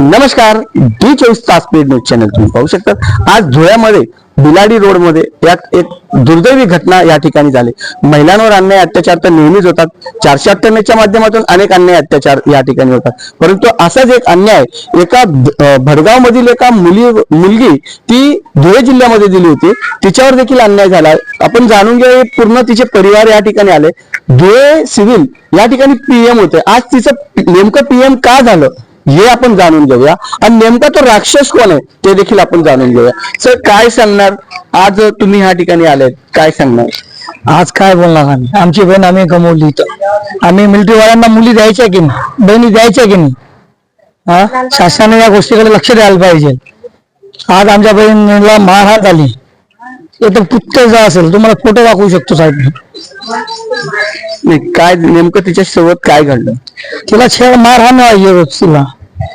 नमस्कार डी चोवीस तास पेड न्यूज चॅनल तुम्ही पाहू शकता. आज धुळ्यामध्ये बिलाडी रोडमध्ये यात एक दुर्दैवी घटना या ठिकाणी झाली. महिलांवर अन्याय अत्याचार तर नेहमीच होतात. चारशे अठ्ठ्याण्णवच्या माध्यमातून अनेक अन्याय अत्याचार या ठिकाणी होतात. परंतु असाच एक अन्याय एका भडगाव मधील एका मुली मुलगी ती धुळे जिल्ह्यामध्ये दिली होती. तिच्यावर देखील अन्याय झाला. आपण जाणून घेऊया पूर्ण तिचे परिवार या ठिकाणी आले. धुळे सिव्हिल या ठिकाणी पीएम होते. आज तिचं नेमकं पीएम का झालं? हे आपण जाणून घेऊया. आणि नेमका तो राक्षस कोण आहे ते देखील आपण जाणून घेऊया. सर काय सांगणार? आज तुम्ही ह्या ठिकाणी आलेत काय सांगणार? आज काय बोलणार आम्ही? आमची बहीण आम्ही गमवली इथं. आम्ही मिलिटरीवाल्यांना मुली द्यायच्या की नाही? बहिणी द्यायच्या की नाही? हा? शासनाने या गोष्टीकडे लक्ष द्यायला पाहिजे. आज आमच्या बहिणीला मारहाण झाली. तर पुत्ते जा असेल तुम्हाला फोटो दाखवू शकतो साहेब. नाही काय नेमकं तिच्या सोबत काय घडलं? तिला छेड मारहाण व्हायची रोज तिला.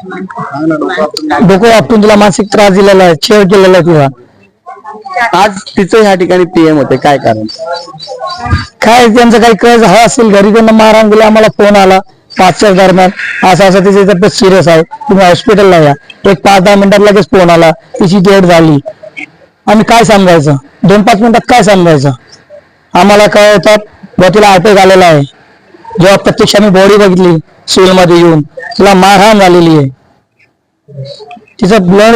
डोकं वापरून तिला मानसिक त्रास दिलेला आहे छेड केलेला आहे तिला आज तिचं ह्या ठिकाणी पीएम होते काय कारण? काय त्यांचं काही कळ झालं असेल घरी त्यांना मारहाण दिला आम्हाला फोन आला पाचच्या दरम्यान. असं असं तिची तब्येत सिरियस आहे. तुम्ही हॉस्पिटलला या. एक पाच दहा मिनिटात लगेच फोन आला तिची डेट झाली. आम्ही काय समजायचं दोन पाच मिनिटात काय समजायचं आम्हाला काय होतात तिला अटॅक आलेला आहे. जेव्हा प्रत्यक्ष आम्ही बॉडी बघितली सिव्हिल येऊन. तिला मारहाण झालेली आहे. तिचा ब्लड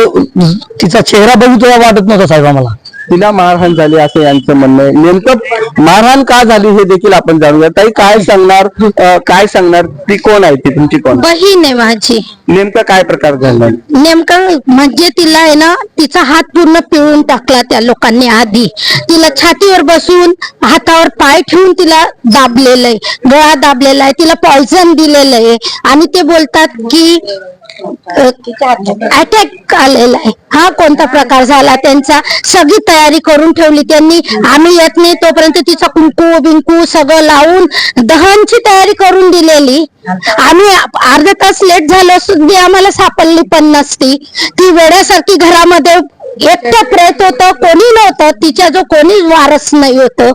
तिचा चेहरा बघितला वाटत नव्हता साहेब आम्हाला. तिला मारहाण झाली असं यांचं म्हणणं आहे. नेमकं मारहाण का झाली हे देखील आपण जाणूया. ताई काय सांगणार अं, काय सांगणार? ती कोण आहे ती? तुमची कोण? बहीण आहे माझी. नेमका काय प्रकार घडला नेमकं म्हणजे तिला आहे ना तिचा हात पूर्ण पिळून टाकला त्या लोकांनी आधी. तिला छातीवर बसून हातावर पाय ठेवून तिला दाबलेलं आहे. गळा दाबलेला आहे. तिला पॉयझन दिलेलं आहे. आणि ते बोलतात की अटॅक आलेला आहे. हा कोणता प्रकार झाला? त्यांचा सगळी तयारी करून ठेवली त्यांनी. आम्ही येत नाही तोपर्यंत तिचा कुंकू बिंकू सगळं लावून दहनची तयारी करून दिलेली. आम्ही अर्धा तास लेट झालो सुद्धा आम्हाला सापडली पण नसती. ती वेळेसारखी घरामध्ये एकटं प्रेत होतं कोणी नव्हतं तिच्या जो कोणी वारस नाही होतं.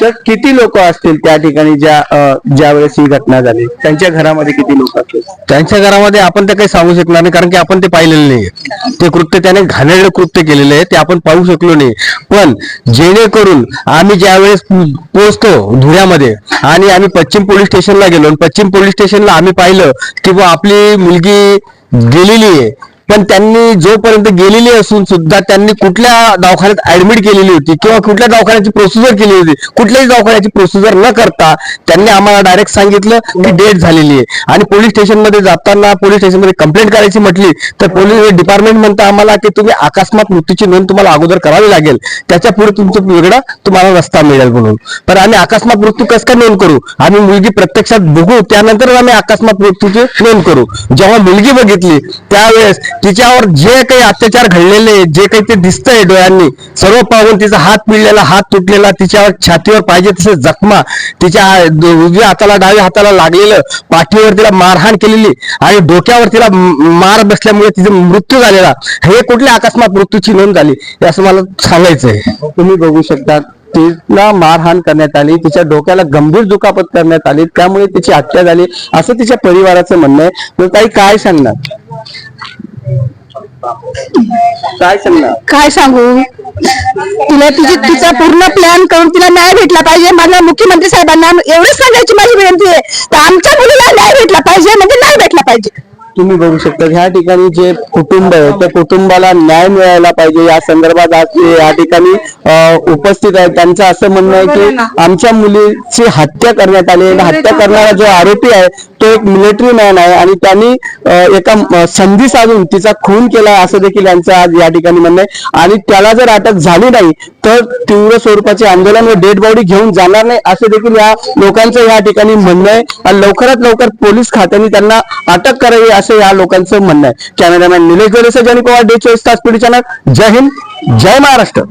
तर किती लोक असतील त्या ठिकाणी ज्या अं, ज्या वेळेस ही घटना झाली? त्यांच्या घरामध्ये किती लोक असतील? त्यांच्या घरामध्ये आपण ते काही सांगू शकणार नाही कारण की आपण ते पाहिलेलं नाही ते कृत्य त्याने घाणेरडं कृत्य केलेलं आहे ते आपण पाहू शकलो नाही. पण जेणेकरून आम्ही ज्यावेळेस पोहोचतो धुळ्यामध्ये आणि आम्ही पश्चिम पोलीस स्टेशनला गेलो आणि पश्चिम पोलीस स्टेशनला आम्ही पाहिलं की बुवा आपली मुलगी गेलेली आहे. पण त्यांनी जोपर्यंत गेलेली असून सुद्धा त्यांनी कुठल्या दवाखान्यात ऍडमिट केलेली होती किंवा कुठल्या दवाखान्याची प्रोसिजर केली होती कुठल्याही दवाखान्याची प्रोसिजर न करता त्यांनी आम्हाला डायरेक्ट सांगितलं की डेट झालेली आहे. आणि पोलीस स्टेशनमध्ये जाताना पोलीस स्टेशनमध्ये कंप्लेंट करायची म्हटली तर पोलीस डिपार्टमेंट म्हणतं आम्हाला की तुम्ही अकस्मात मृत्यूची नोंद तुम्हाला अगोदर करावी लागेल. त्याच्या पुढे तुमचं वेगळा तुम्हाला रस्ता मिळेल म्हणून. पण आम्ही अकस्मात मृत्यू कसं काय नोंद करू? आम्ही मुलगी प्रत्यक्षात बघू त्यानंतर आम्ही अकस्मात मृत्यूची नोंद करू. जेव्हा मुलगी बघितली त्यावेळेस तिच्यावर जे काही अत्याचार घडलेले जे काही ते दिसतंय डोळ्यांनी सर्व पाहून तिचा हात पिळलेला हात तुटलेला तिच्यावर छातीवर पाहिजे तसे जखमा तिच्या उजव्या हाताला डाव्या हाताला लागलेलं पाठीवर तिला मारहाण केलेली आणि डोक्यावर तिला मार बसल्यामुळे तिचा मृत्यू झालेला. हे कुठल्या अकस्मात मृत्यूची नोंद झाली असं मला सांगायचंय. हो, तुम्ही बघू शकता तिला मारहाण करण्यात आली तिच्या डोक्याला गंभीर दुखापत करण्यात आली त्यामुळे तिची हत्या झाली असं तिच्या परिवाराचं म्हणणं आहे. मग काही काय सांगणार? काय सांगणार? काय सांगू? तिला तिची तिचा पूर्ण प्लॅन करून तिला न्याय भेटला पाहिजे. माझ्या मुख्यमंत्री साहेबांना एवढंच सांगायची माझी विनंती आहे. तर आमच्या मुलीला न्याय भेटला पाहिजे म्हणजे न्याय भेटला पाहिजे. तुम्ही बघू शकता ह्या ठिकाणी जे कुटुंब आहे त्या कुटुंबाला न्याय मिळायला पाहिजे. या संदर्भात आज ते या ठिकाणी उपस्थित आहे त्यांचं असं म्हणणं आहे की आमच्या मुलीची हत्या करण्यात आली हत्या करणारा जो आरोपी आहे तो एक मिलिटरी मॅन आहे आणि त्यांनी एका संधी साधून तिचा खून केला असं देखील यांचं आज या ठिकाणी म्हणणं आहे. आणि त्याला जर अटक झाली नाही तर तीव्र स्वरूपाचे आंदोलन व डेड बॉडी घेऊन जाणार नाही असं देखील या लोकांचं या ठिकाणी म्हणणं आहे. आणि लवकरात लवकर पोलीस खात्याने त्यांना अटक करावी असं या लोकांचं म्हणणं आहे. कॅमेरामॅन निलेश जोरेसह जनी पवार डे चोवीस तास पिढी चॅनल जय हिंद जय महाराष्ट्र.